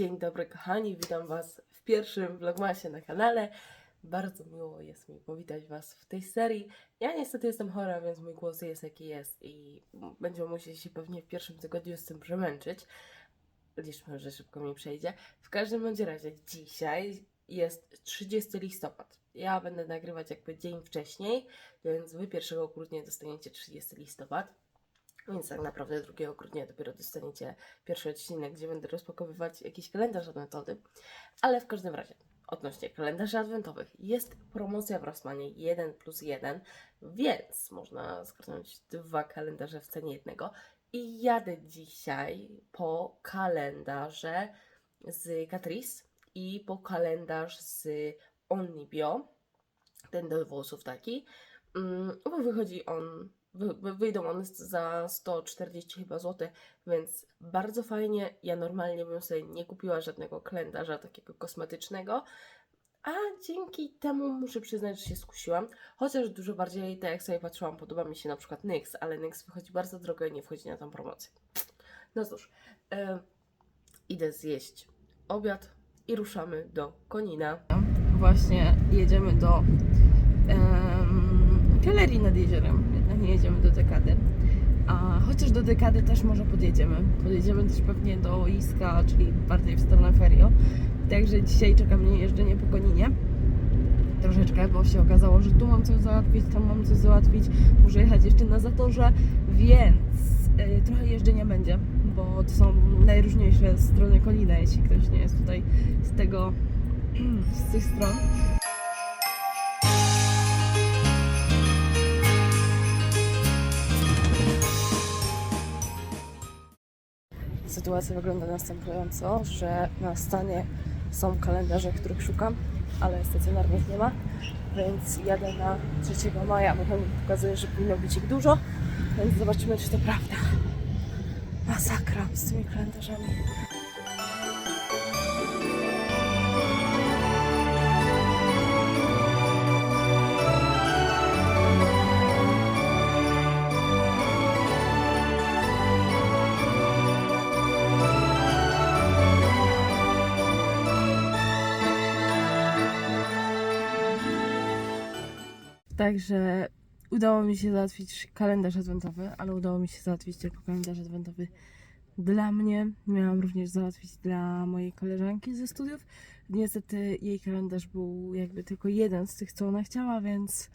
Dzień dobry kochani, witam Was w pierwszym vlogmasie na kanale. Bardzo miło jest mi powitać Was w tej serii. Ja niestety jestem chora, więc mój głos jest jaki jest i będziemy musieli się pewnie w pierwszym tygodniu z tym przemęczyć. Liczmy, że szybko mi przejdzie. W każdym bądź razie dzisiaj jest 30 listopad. Ja będę nagrywać jakby dzień wcześniej, więc Wy 1 grudnia dostaniecie 30 listopad. Więc tak naprawdę 2 grudnia dopiero dostaniecie pierwszy odcinek, gdzie będę rozpakowywać jakiś kalendarz adwentowy. Ale w każdym razie, odnośnie kalendarzy adwentowych, jest promocja w Rossmanie 1 plus 1, więc można zgarnąć dwa kalendarze w cenie jednego. I jadę dzisiaj po kalendarze z Catrice i po kalendarz z Onlibio, ten do włosów taki, Mm, bo wychodzi on, wyjdą one za 140 chyba zł, więc bardzo fajnie. Ja normalnie bym sobie nie kupiła żadnego kalendarza takiego kosmetycznego, a dzięki temu muszę przyznać, że się skusiłam. Chociaż dużo bardziej, tak jak sobie patrzyłam, podoba mi się na przykład NYX, ale NYX wychodzi bardzo drogo i nie wchodzi na tą promocję. No cóż, e, idę zjeść obiad i ruszamy do Konina. Właśnie jedziemy do galerii nad jeziorem, jednak nie jedziemy do dekady. A chociaż do dekady też może podjedziemy. Podjedziemy też pewnie do Iska, czyli bardziej w stronę Ferio. Także dzisiaj czeka mnie jeżdżenie po Koninie. Troszeczkę, bo się okazało, że tu mam coś załatwić, tam mam coś załatwić. Muszę jechać jeszcze na zatorze, więc y, trochę jeżdżenia będzie, bo to są najróżniejsze strony Konina, jeśli ktoś nie jest tutaj z tego, z tych stron. Sytuacja wygląda następująco, że na stanie są kalendarze, których szukam, ale stacjonarnych nie ma, więc jadę na 3 maja, bo tam pokazuje, że powinno być ich dużo, więc zobaczymy, czy to prawda. Masakra z tymi kalendarzami. Także udało mi się załatwić kalendarz adwentowy, ale udało mi się załatwić tylko kalendarz adwentowy dla mnie. Miałam również załatwić dla mojej koleżanki ze studiów. Niestety jej kalendarz był jakby tylko jeden z tych, co ona chciała, więc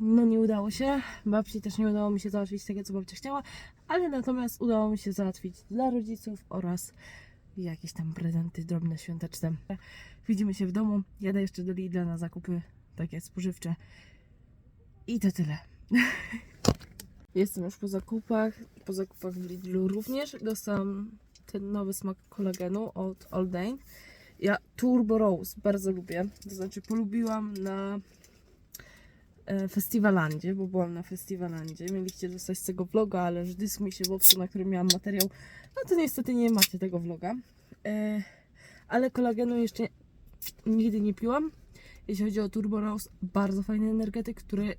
no nie udało się. Babci też nie udało mi się załatwić tego, co babcia chciała, ale natomiast udało mi się załatwić dla rodziców oraz jakieś tam prezenty drobne, świąteczne. Widzimy się w domu. Jadę jeszcze do Lidla na zakupy takie spożywcze. I to tyle. Jestem już po zakupach. Po zakupach w Lidlu również. Dostałam ten nowy smak kolagenu od Oldane. Ja Turbo Rose bardzo lubię. To znaczy polubiłam na e, Festiwalandzie, bo byłam na Festiwalandzie. Mieliście dostać z tego vloga, ale że dysk mi się popsuł, na którym miałam materiał. No to niestety nie macie tego vloga. E, ale kolagenu jeszcze nigdy nie piłam jeśli chodzi o Turbo Rose, bardzo fajny energetyk, który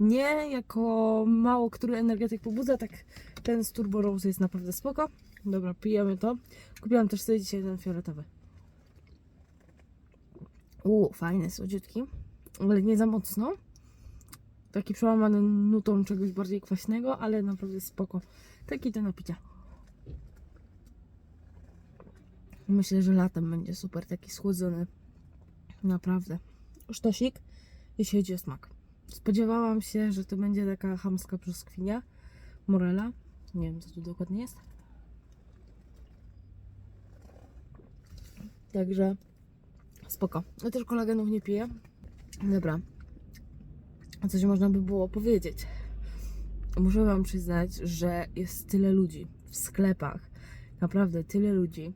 nie jako mało który energetyk pobudza, tak ten z Turbo Rose jest naprawdę spoko. Dobra, pijemy to. Kupiłam też sobie dzisiaj ten fioletowy. Uuu, fajny, słodziutki, ale nie za mocno. Taki przełamany nutą czegoś bardziej kwaśnego, ale naprawdę spoko. Taki do napicia. Myślę, że latem będzie super taki schłodzony. Naprawdę sztosik, jeśli chodzi o smak. Spodziewałam się, że to będzie taka chamska brzoskwinia, morela. Nie wiem, co tu dokładnie jest. Także spoko. Ja też kolagenów nie piję. Dobra. Coś można by było powiedzieć. Muszę Wam przyznać, że jest tyle ludzi w sklepach. Naprawdę tyle ludzi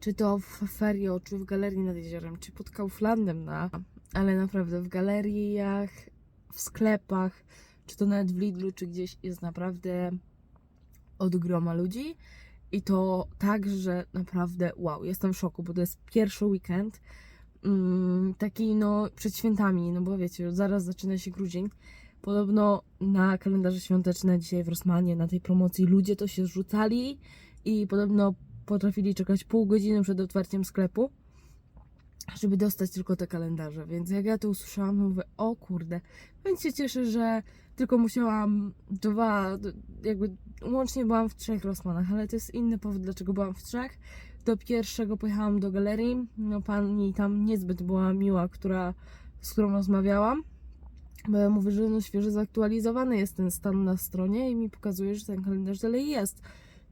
czy to w Ferio, czy w galerii nad jeziorem, czy pod Kauflandem, na, ale naprawdę w galeriach, w sklepach, czy to nawet w Lidlu, czy gdzieś jest naprawdę od groma ludzi. I to tak, że naprawdę wow, jestem w szoku, bo to jest pierwszy weekend, mm, taki no przed świętami, no bo wiecie, zaraz zaczyna się grudzień. Podobno na kalendarze świąteczne dzisiaj w Rosmanie, na tej promocji ludzie to się zrzucali i podobno potrafili czekać pół godziny przed otwarciem sklepu, żeby dostać tylko te kalendarze. Więc jak ja to usłyszałam, mówię, o kurde. Więc się cieszę, że tylko musiałam dwa, jakby łącznie byłam w trzech Rossmanach, ale to jest inny powód, dlaczego byłam w trzech. Do pierwszego pojechałam do galerii. No pani tam niezbyt była miła, która, z którą rozmawiałam. Bo ja mówię, że no świeżo zaktualizowany jest ten stan na stronie i mi pokazuje, że ten kalendarz dalej jest.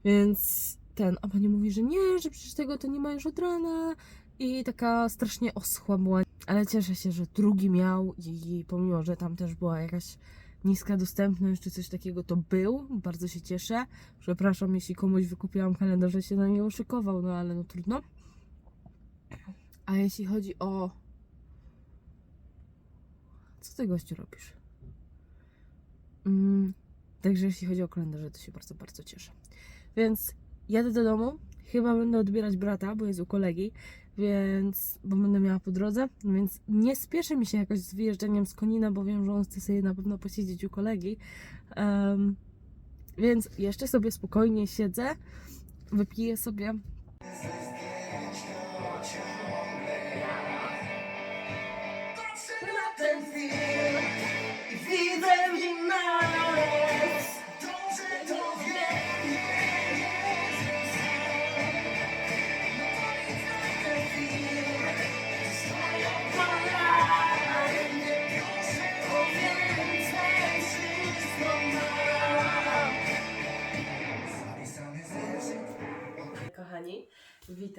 Więc ten, a pani mówi, że nie, że przecież tego to nie ma już od rana. I taka strasznie oschła była. Ale cieszę się, że drugi miał i pomimo, że tam też była jakaś niska dostępność czy coś takiego, to był. Bardzo się cieszę. Przepraszam, jeśli komuś wykupiłam kalendarz, że się na nie uszykował, no ale no trudno. A jeśli chodzi o... Co ty gościu robisz? Mm, także jeśli chodzi o kalendarze, to się bardzo, bardzo cieszę. Więc jadę do domu. Chyba będę odbierać brata, bo jest u kolegi, więc bo będę miała po drodze, więc nie spieszy mi się jakoś z wyjeżdżaniem z Konina, bo wiem, że on chce sobie na pewno posiedzieć u kolegi. Em, więc jeszcze sobie spokojnie siedzę, wypiję sobie.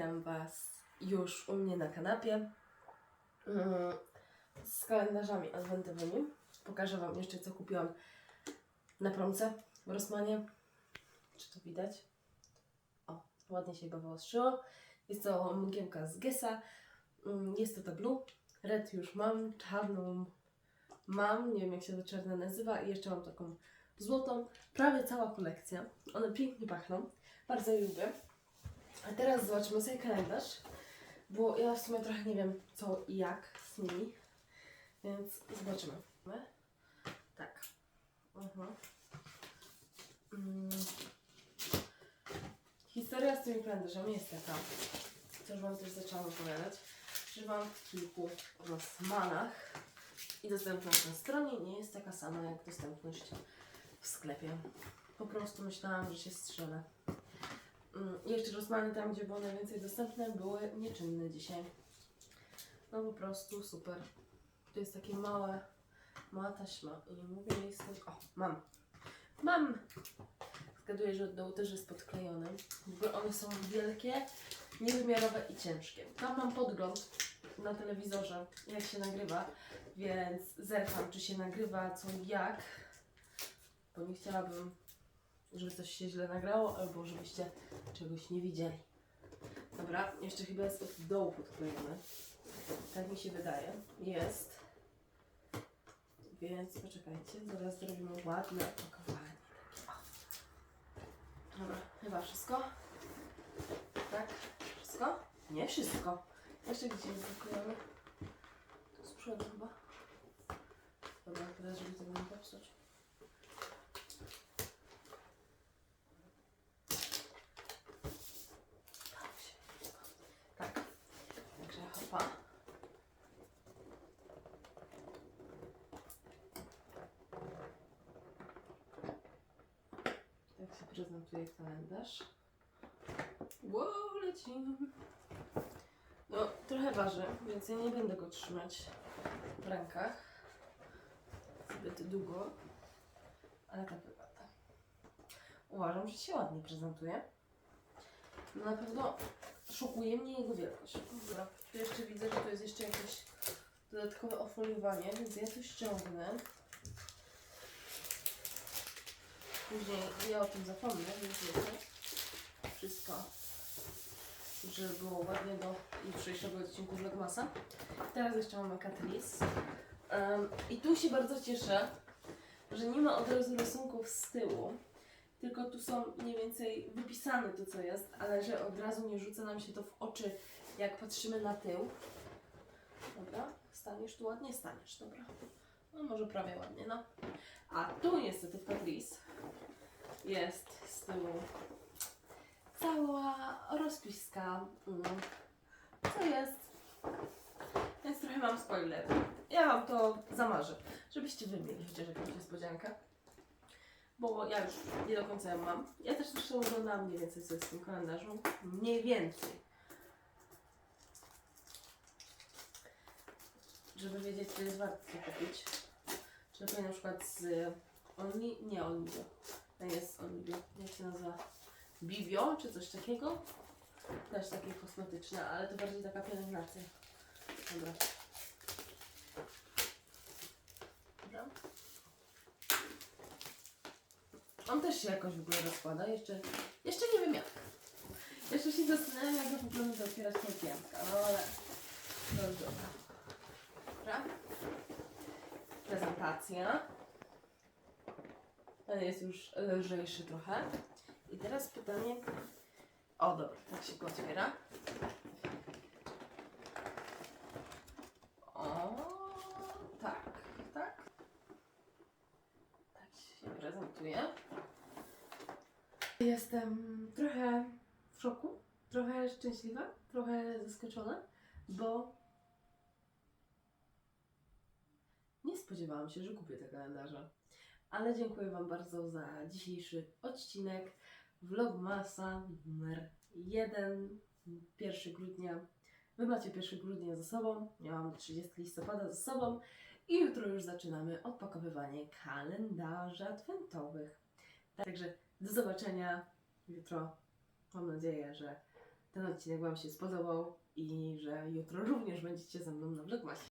Witam Was już u mnie na kanapie mm, z kalendarzami adwentowymi. Pokażę Wam jeszcze, co kupiłam na promce w Rossmanie. Czy to widać? O, ładnie się chyba wyostrzyło. Jest to mgiełka z Gesa. Mm, Jest to ta blue. Red już mam, czarną mam, nie wiem jak się to czarna nazywa i jeszcze mam taką złotą. Prawie cała kolekcja. One pięknie pachną. Bardzo lubię. A teraz zobaczymy sobie kalendarz, bo ja w sumie trochę nie wiem co i jak z nimi, więc zobaczymy. Tak. Mhm. Mm. Historia z tymi kalendarzami jest taka, co już Wam też zaczęłam opowiadać, że mam w kilku Rossmanach i dostępność na stronie nie jest taka sama jak dostępność w sklepie. Po prostu myślałam, że się strzelę. Jeszcze Rossmany tam, gdzie było najwięcej dostępne, były nieczynne dzisiaj. No po prostu super. To jest takie małe, mała taśma i mówię jej. O, mam. Mam! Zgaduję, że od dołu też jest podklejony. W ogóle one są wielkie, niewymiarowe i ciężkie. Tam mam podgląd na telewizorze, jak się nagrywa, więc zerkam, czy się nagrywa, co jak. Bo nie chciałabym żeby coś się źle nagrało, albo żebyście czegoś nie widzieli. Dobra, jeszcze chyba jest od dołu podklejony. Tak mi się wydaje. Jest. Więc poczekajcie, zaraz zrobimy ładne opakowanie. Dobra, chyba wszystko. Tak? Wszystko? Nie wszystko. Jeszcze gdzie jest zaklejone? Tu z przodu chyba. Dobra, teraz żeby tego nie popsuć. Tak. Także hopa. Się prezentuje kalendarz. Wow, lecimy. No, trochę waży, więc ja nie będę go trzymać w rękach zbyt długo, ale tak wygląda. Uważam, że się ładnie prezentuje. No na pewno szokuje mnie jego wielkość. Dobra, tu jeszcze widzę, że tu jest jeszcze jakieś dodatkowe ofoliowanie, więc ja to ściągnę. Później ja o tym zapomnę, więc wiecie, wszystko, żeby było ładnie do jutrzejszego odcinku Vlogmasa. Teraz jeszcze mamy Catrice. Um, I tu się bardzo cieszę, że nie ma od razu rysunków z tyłu, tylko tu są mniej więcej wypisane to, co jest, ale że od razu nie rzuca nam się to w oczy, jak patrzymy na tył. Dobra, staniesz tu ładnie, staniesz, dobra. No może prawie ładnie, no. A tu niestety w Catrice jest z tyłu cała rozpiska, mm, co jest. Więc trochę mam spoiler. Ja Wam to zamarzę, żebyście Wy mieli chociaż jakąś niespodziankę. Bo ja już nie do końca ją mam. Ja też zresztą oglądałam mniej więcej co jest w tym kalendarzu. Mniej więcej. Żeby wiedzieć, co jest warto to kupić. Czy lepiej na przykład z Onli... Nie Onlibio. To jest Onlibio. Jak się nazywa? Bibio, czy coś takiego? Też takie kosmetyczne, ale to bardziej taka pielęgnacja. Dobra. Dobra. On też się jakoś w ogóle rozkłada. Jeszcze, jeszcze nie wiem jak. Jeszcze się zastanawiam, jak ja w ogóle otwierać tą piętkę. No ale to już dobra. Dobra. Prezentacja. Ten jest już lżejszy trochę. I teraz pytanie. O, dobra, tak się go otwiera. O, tak, tak. Tak się prezentuje. Jestem trochę w szoku, trochę szczęśliwa, trochę zaskoczona, bo spodziewałam się, że kupię te kalendarze. Ale dziękuję Wam bardzo za dzisiejszy odcinek Vlogmasa numer 1, 1 grudnia. Wy macie 1 grudnia za sobą, ja mam 30 listopada za sobą i jutro już zaczynamy odpakowywanie kalendarzy adwentowych. Także do zobaczenia jutro. Mam nadzieję, że ten odcinek Wam się spodobał i że jutro również będziecie ze mną na Vlogmasie.